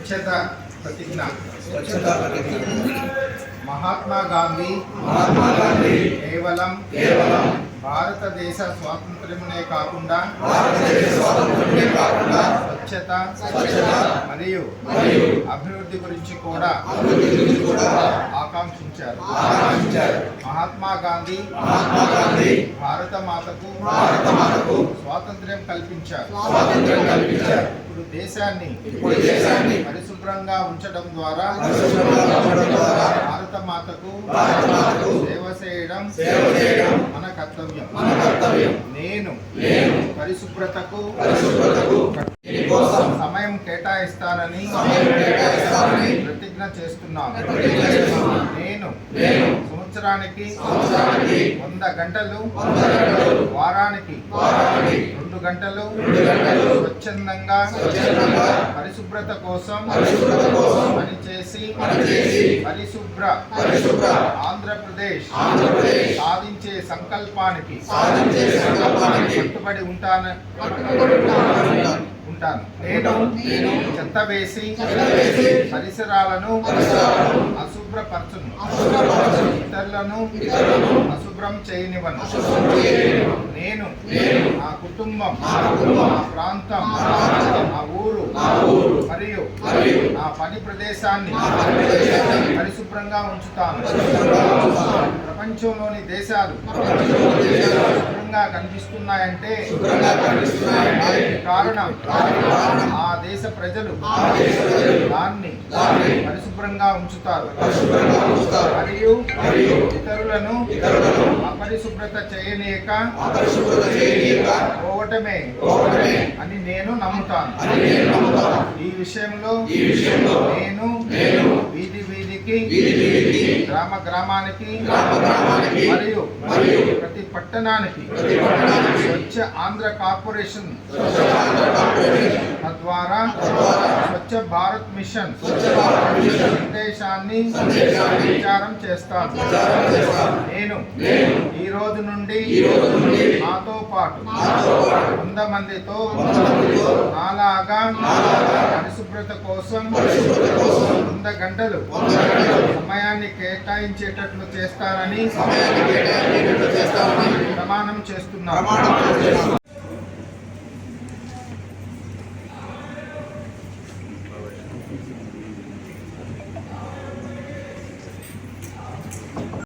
స్వచ్ఛత ప్రతిజ్ఞ. స్వచ్ఛత ప్రతిజ్ఞ. మహాత్మా గాంధీ. మహాత్మా గాంధీ. కేవలం కేవలం భారతదేశ స్వాతంత్ర్యమునే కాకుండా స్వచ్ఛత స్వచ్ఛత మరియు మరియు అభివృద్ధి గురించి కూడా అభివృద్ధి గురించి కూడా ఆకాంక్షించారు. మహాత్మా గాంధీ భారత మాతకు స్వాతంత్ర్యం కల్పించారు. ఇప్పుడు దేశాన్ని పరిశుభ్రంగా ఉంచడం ద్వారా భారత మాతకు సేవ చేయడం మన కర్తవ్యం. నేను పరిశుభ్రతకు సమయం కేటాయిస్తానని సమయం కేటాయిస్తానని ప్రతిజ్ఞ చేస్తున్నాను. నేను సంవత్సరానికి వంద గంటలు వారానికి రెండు గంటలు స్వచ్ఛందంగా పరిశుభ్రత కోసం పనిచేసి పరిశుభ్ర ఆంధ్రప్రదేశ్ ఆంధ్రప్రదేశ్ సాధించే సంకల్పానికి సాధించే సంకల్పానికి కట్టుబడి ఉంటాను ఉంటాను. నేను చెత్త వేసి పరిసరాలను అశుభ్రపరచును. ఇతరులను అశుభ్రం చేయనివ్వను. నేను నా కుటుంబం నా నా ప్రాంతం నా నా ఊరు మరియు నా పని ప్రదేశాన్ని పరిశుభ్రంగా ఉంచుతాను. ప్రపంచంలోని దేశాలు శుభ్రంగా కనిపిస్తున్నాయంటే కారణం ఆ దేశ ప్రజలు దాన్ని పరిశుభ్రంగా ఉంచుతారు. మరియు ఇతరులను అపరిశుభ్రత చేయనీయక పోవటమే అని నేను నమ్ముతాను. ఈ విషయంలో నేను వీధి వీధికి గ్రామ గ్రామానికి గ్రామ గ్రామానికి మరియు ప్రతి పట్టణానికి స్వచ్ఛ ఆంధ్ర కార్పొరేషన్ తద్వారా స్వచ్ఛ భారత్ మిషన్ స్వచ్ఛ భారత్ మిషన్ సందేశాన్ని ప్రచారం చేస్తాను. నేను ఈ రోజు నుండి పాటు వంద మందితో నాలాగా పరిశుభ్రత కోసం వంద గంటలు సమయాన్ని కేటాయించేటట్లు చేస్తానని సమయాన్ని కేటాయించేటట్లు చేస్తామని ప్రమాణం చేస్తున్నాను